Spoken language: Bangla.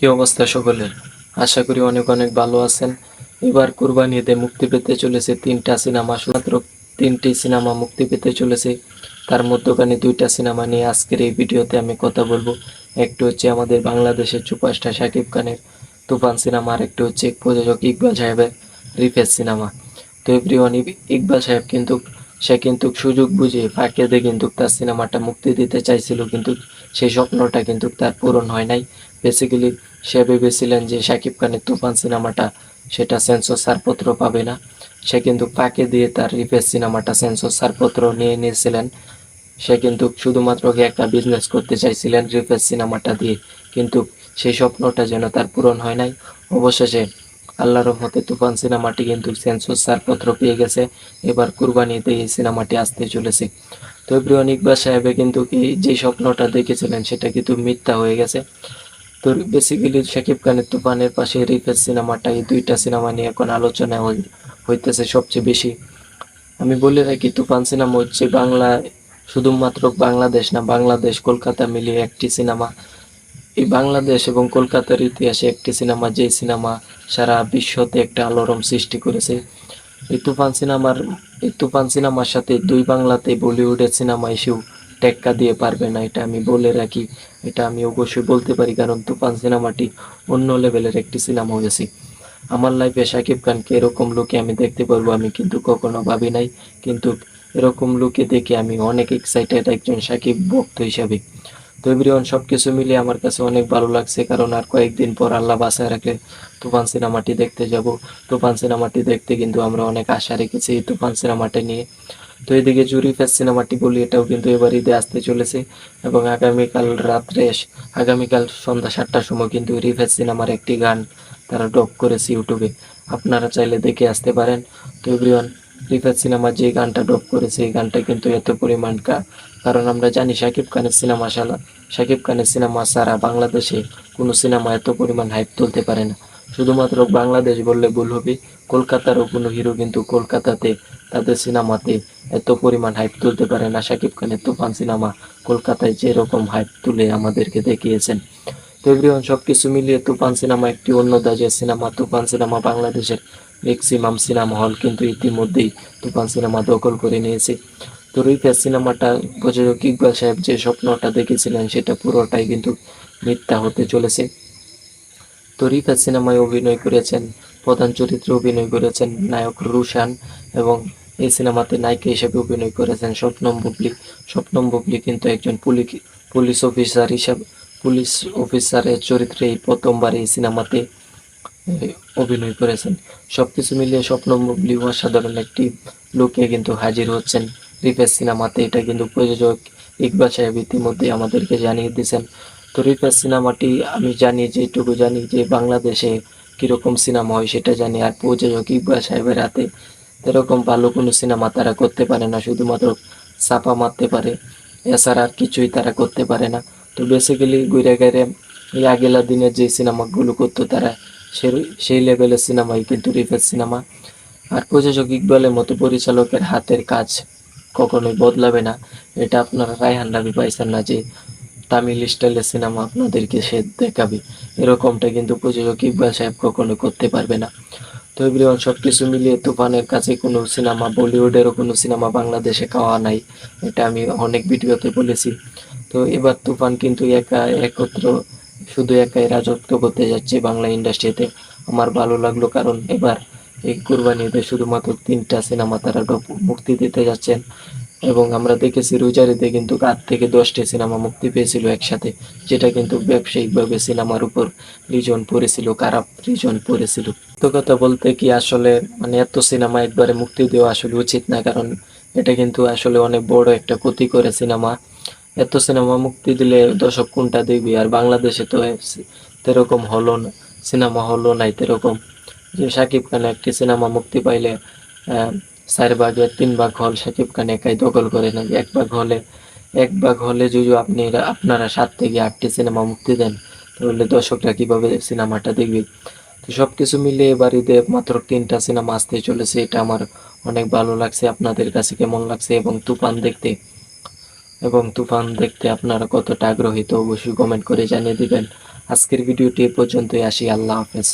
কি অবস্থা সকলের? আশা করি অনেক অনেক ভালো আছেন। এবার কুরবানি ঈদে মুক্তি পেতে চলেছে তিনটা সিনেমা, শুধুমাত্র তিনটি সিনেমা মুক্তি পেতে চলেছে। তার মধ্যখানে দুইটা সিনেমা নিয়ে আজকের এই ভিডিওতে আমি কথা বলব। একটু হচ্ছে আমাদের বাংলাদেশের সুপারস্টার শাকিব খানের তুফান সিনেমা আর একটু হচ্ছে প্রযোজক ইকবাল সাহেবের রিফেস সিনেমা। তো এভরিওয়ান, ইকবাল সাহেব কিন্তু সে কিন্তু সুযোগ বুঝে ফাঁকে দিয়ে কিন্তু তার সিনেমাটা মুক্তি দিতে চাইছিল, কিন্তু সেই স্বপ্নটা কিন্তু তার পূরণ হয় নাই। বেসিক্যালি সে ভেবেছিলেন যে শাকিব খানের তুফান সিনেমাটা সেটা সেন্সর ছাড়পত্র পাবে না। সে কিন্তু ফাঁকে দিয়ে তার রিফেস সিনেমাটা সেন্সর ছাড়পত্র নিয়ে নিয়েছিলেন। সে কিন্তু শুধুমাত্র একটা বিজনেস করতে চাইছিলেন রিফেস সিনেমাটা দিয়ে, কিন্তু সেই স্বপ্নটা যেন তার পূরণ হয় নাই। অবশেষে আল্লাহর রহমতে তুফান সিনেমাটি কিন্তু সেন্সর ছাড়পত্র পেয়ে গেছে। এবার কুরবানিতে এই সিনেমাটি আসতে চলেছে। তো ইকবাল সাহেবে কিন্তু কি যে স্বপ্নটা দেখেছিলেন সেটা কিন্তু মিথ্যা হয়ে গেছে। তো বেসিক্যালি শাকিব খানের তুফানের পাশে রিফেস সিনেমাটা এই দুইটা সিনেমা নিয়ে এখন আলোচনা হই- হইতেছে সবচেয়ে বেশি। আমি বলে রাখি, তুফান সিনেমা হচ্ছে বাংলা, শুধুমাত্র বাংলাদেশ না, বাংলাদেশ, কলকাতা মিলিয়ে একটি সিনেমা। এই বাংলাদেশ এবং কলকাতার ইতিহাসে একটি সিনেমা যে সিনেমা সারা বিশ্বতে একটা আলোড়ন সৃষ্টি করেছে। এই তুফান সিনেমার, এই তুফান সিনেমার সাথে দুই বাংলাতে বলিউডের সিনেমা এসেও টেক্কা দিয়ে পারবে না, এটা আমি বলে রাখি। এটা আমি অবশ্যই বলতে পারি, কারণ তুফান সিনেমাটি অন্য লেভেলের একটি সিনেমা হয়েছে। আমার লাইফে সাকিব খানকে এরকম লোকে আমি দেখতে পারব, আমি কিন্তু কখনো ভাবি নাই। কিন্তু এরকম লোকে দেখে আমি অনেক এক্সাইটেড একজন সাকিব ভক্ত হিসাবে। তো এভরিওয়ান সব কিছু মিলিয়ে আমার কাছে অনেক ভালো লাগছে, কারণ আর কয়েকদিন পর আল্লাহ বাসায় রাখলে তুফান সিনেমাটি দেখতে যাব। তুফান সিনেমাটি দেখতে কিন্তু আমরা অনেক আশা রেখেছি এই তুফান সিনেমাটা নিয়ে। তো এদিকে জুরি ফেস সিনেমাটি বলি, এটাও কিন্তু এবার ঈদে আসতে চলেছে এবং আগামীকাল রাত্রে আগামীকাল সন্ধ্যা সাতটার সময় কিন্তু রিফেস সিনেমার একটি গান তারা ড্রপ করেছে ইউটিউবে। আপনারা চাইলে দেখে আসতে পারেন। তো এভরিওয়ান রিফেস সিনেমার যে গানটা ড্রপ করেছে, এই গানটা কিন্তু এত পরিমাণকা কারণ আমরা জানি শাকিব খানের সিনেমা শালা শাকিব খানের সিনেমা ছাড়া বাংলাদেশে কোনো সিনেমা এত পরিমাণ হাইপ তুলতে পারে না। শুধুমাত্র বাংলাদেশ বললে ভুল হবে, কলকাতারও কোনো হিরো কিন্তু কলকাতাতে, তাদের সিনেমাতে এত পরিমাণ হাইপ তুলতে পারে না। শাকিব খানের তুফান সিনেমা কলকাতায় যেরকম হাইপ তুলে আমাদেরকে দেখিয়েছেন। তো এভরিওয়ান সব কিছু মিলিয়ে তুফান সিনেমা একটি অন্য দাজের সিনেমা, তুফান সিনেমা বাংলাদেশের ম্যাক্সিমাম সিনেমা হল কিন্তু ইতিমধ্যেই তুফান সিনেমা দখল করে নিয়েছে। তো রিফেস সিনেমাটা প্রযোজক ইকবাল সাহেব যে স্বপ্নটা দেখেছিলেন, সেটা পুরোটাই কিন্তু মিথ্যা হতে চলেছে। তো রিফেস সিনেমায় অভিনয় করেছেন, প্রধান চরিত্রে অভিনয় করেছেন নায়ক রুশান এবং এই সিনেমাতে নায়িকা হিসেবে অভিনয় করেছেন স্বপ্নম বুবলি। স্বপ্নম বুবলি কিন্তু একজন পুলিশ পুলিশ অফিসার হিসাবে, পুলিশ অফিসারের চরিত্রে এই প্রথমবার এই সিনেমাতে অভিনয় করেছেন। সবকিছু মিলিয়ে স্বপ্নম বুবলি অসাধারণ একটি লোকে কিন্তু হাজির হচ্ছেন। রিফেস সিনেমাতে এটা কিন্তু প্রযোজক ইকবাল সাহেব ইতিমধ্যে আমাদেরকে জানিয়ে দিয়েছেন। তো রিফেস সিনেমাটি আমি জানি যে যেটুকু জানি যে বাংলাদেশে কীরকম সিনেমা হয় সেটা জানি, আর প্রযোজক ইকবাল সাহেবের হাতে এরকম ভালো কোনো সিনেমা তারা করতে পারে না, শুধুমাত্র ছাপা মারতে পারে। এছাড়া আর কিছুই তারা করতে পারে না। তো বেসিক্যালি ঘুরে এই আগেলা দিনের যে সিনেমাগুলো করতো তারা সেই লেভেলের সিনেমাই কিন্তু রিফেস সিনেমা আর প্রযোজক ইকবালের মতো পরিচালকের হাতের কাজ কখনোই বদলাবে না। এটা আপনারা রায়হান রাবি পাইছেন না যে, তামিল স্টাইলের সিনেমা আপনাদেরকে সে দেখাবে। এরকমটা কিন্তু প্রযোজক ইকবাল সাহেব কখনো করতে পারবে না। তো এভরিওয়ান সব কিছু মিলিয়ে তুফানের কাছে কোনো সিনেমা বলিউডেরও কোনো সিনেমা বাংলাদেশে খাওয়া নাই। এটা আমি অনেক ভিডিওতে বলেছি। তো এবার তুফান কিন্তু একা, একত্র শুধু একাই রাজত্ব করতে যাচ্ছে বাংলা ইন্ডাস্ট্রিতে। আমার ভালো লাগল কারণ এবার এই কুরবানিতে শুধুমাত্র তিনটা সিনেমা তারা মুক্তি দিতে যাচ্ছেন। এবং আমরা দেখেছি রোজারিতে কিন্তু আট থেকে দশটি সিনেমা মুক্তি পেয়েছিল একসাথে, যেটা কিন্তু ব্যবসায়িকভাবে সিনেমার উপর রিজন পড়েছিল, খারাপ রিজন পড়েছিল। তো কথা বলতে কি, আসলে মানে এত সিনেমা একবারে মুক্তি দেওয়া আসলে উচিত না, কারণ এটা কিন্তু আসলে অনেক বড় একটা ক্ষতি করে সিনেমা। এত সিনেমা মুক্তি দিলে দর্শক কোনটা দেখবি? আর বাংলাদেশে তো এ- তেরকম হলো না, সিনেমা হলো নাই তেরকম। যে শাকিব খান একটি সিনেমা মুক্তি পাইলে চার ভাগের তিন ভাগ হল শাকিব খান একাই দখল করে নেয়। এক ভাগ হলে, এক ভাগ হলে যদি আপনি আপনারা সাত থেকে আটটি সিনেমা মুক্তি দেন, তাহলে দর্শকরা কীভাবে সিনেমাটা দেখবে? তো সব কিছু মিলিয়ে এবার ঈদে মাত্র তিনটা সিনেমা আসতে চলেছে, এটা আমার অনেক ভালো লাগছে, আপনাদের কাছে কেমন লাগছে এবং তুফান দেখতে। এবং তুফান দেখতে আপনারা কতটা আগ্রহী, তো অবশ্যই কমেন্ট করে জানিয়ে দিবেন। আজকের ভিডিওটি এ পর্যন্তই, আসি, আল্লাহ হাফেজ।